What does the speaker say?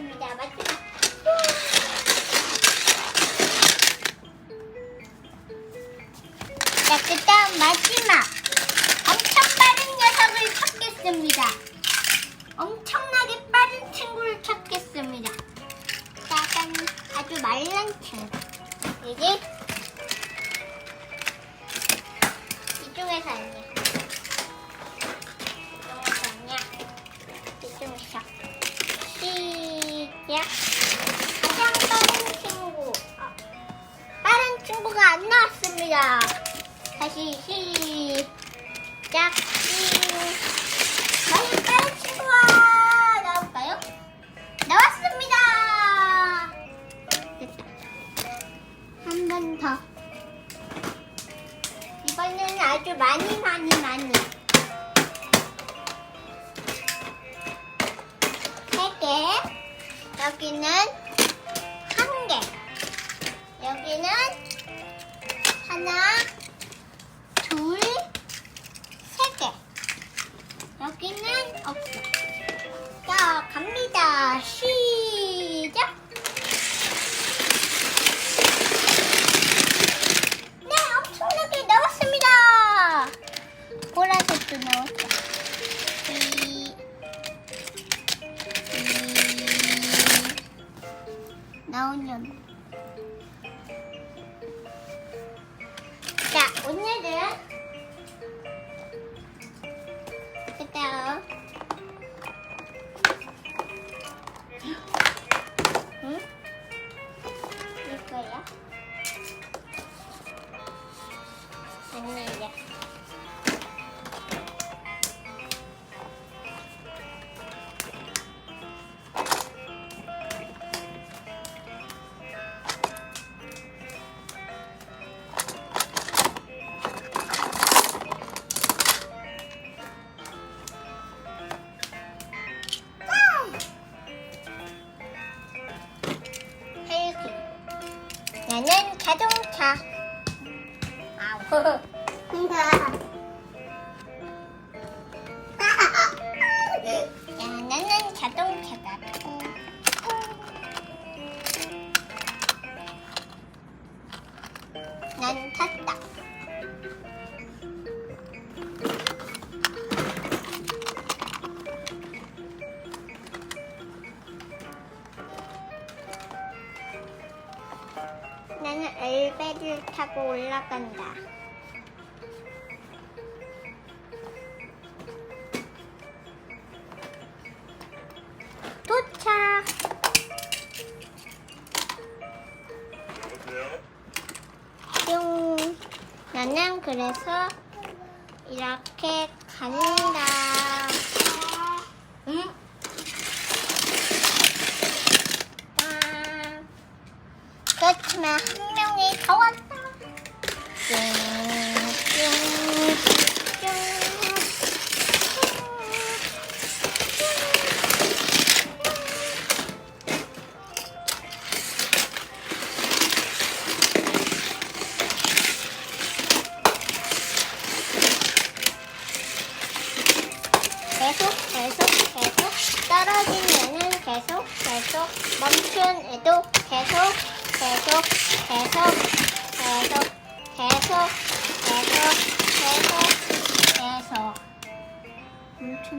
먹겠습니다. 맛있게. 자, 그 다음 마지막. 엄청 빠른 녀석을 찾겠습니다. 엄청나게 빠른 친구를 찾겠습니다. 짜잔. 아주 말랑 친구. 이게 시작. 가장 빠른 친구. 어, 빠른 친구가 안 나왔습니다. 다시 시작. 과연 빠른 친구가 나올까요? 나왔습니다. 한번 더. 이번에는 아주 많이 많이 많이. 세 개. 여기는 한 개. 여기는 하나, 나오면. 자, 오늘은 그다음 응? 이거야? 아니 자동차다. 난 탔다. 나는 엘베를 타고 올라간다. 뿅. 나는 그래서 이렇게 간다. 응? 아, 그렇지만 한 명이 더 왔다. 뿅, 뿅, 계속 계속 계속. 애는 계속 계속. 멈춘 애도 계속 계속 계속 계속 계속 계속 계속 계속. 멈춘